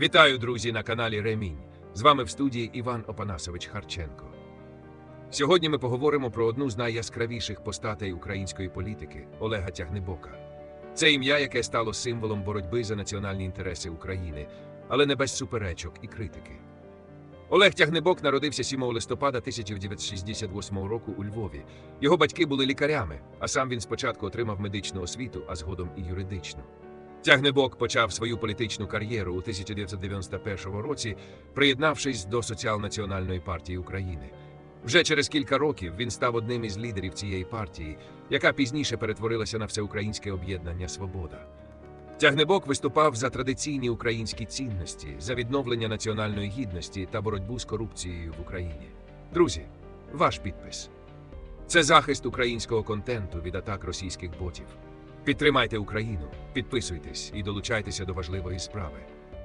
Вітаю, друзі, на каналі Ремінь. З вами в студії Іван Опанасович Харченко. Сьогодні ми поговоримо про одну з найяскравіших постатей української політики Олега Тягнебока. Це ім'я, яке стало символом боротьби за національні інтереси України, але не без суперечок і критики. Олег Тягнебок народився 7 листопада 1968 року у Львові. Його батьки були лікарями, а сам він спочатку отримав медичну освіту, а згодом і юридичну. Тягнебок почав свою політичну кар'єру у 1991 році, приєднавшись до Соціал-національної партії України. Вже через кілька років він став одним із лідерів цієї партії, яка пізніше перетворилася на всеукраїнське об'єднання Свобода. Тягнебок виступав за традиційні українські цінності, за відновлення національної гідності та боротьбу з корупцією в Україні. Друзі, ваш підпис це захист українського контенту від атак російських ботів. Підтримайте Україну, підписуйтесь і долучайтеся до важливої справи.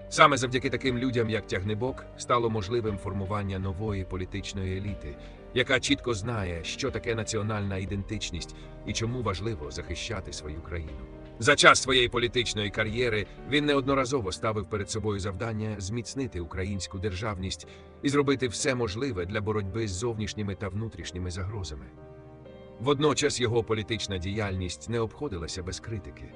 Саме завдяки таким людям, як Тягнебок, стало можливим формування нової політичної еліти, яка чітко знає, що таке національна ідентичність і чому важливо захищати свою країну. За час своєї політичної кар'єри він неодноразово ставив перед собою завдання зміцнити українську державність і зробити все можливе для боротьби з зовнішніми та внутрішніми загрозами. Водночас його політична діяльність не обходилася без критики.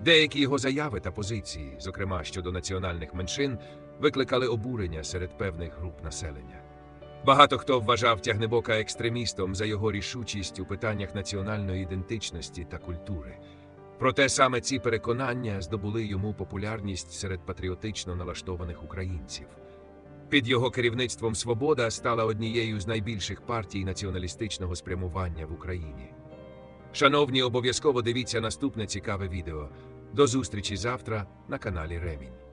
Деякі його заяви та позиції, зокрема щодо національних меншин, викликали обурення серед певних груп населення. Багато хто вважав Тягнебока екстремістом за його рішучість у питаннях національної ідентичності та культури. Проте саме ці переконання здобули йому популярність серед патріотично налаштованих українців. Під його керівництвом Свобода стала однією з найбільших партій націоналістичного спрямування в Україні. Шановні, обов'язково дивіться наступне цікаве відео. До зустрічі завтра на каналі Ремінь.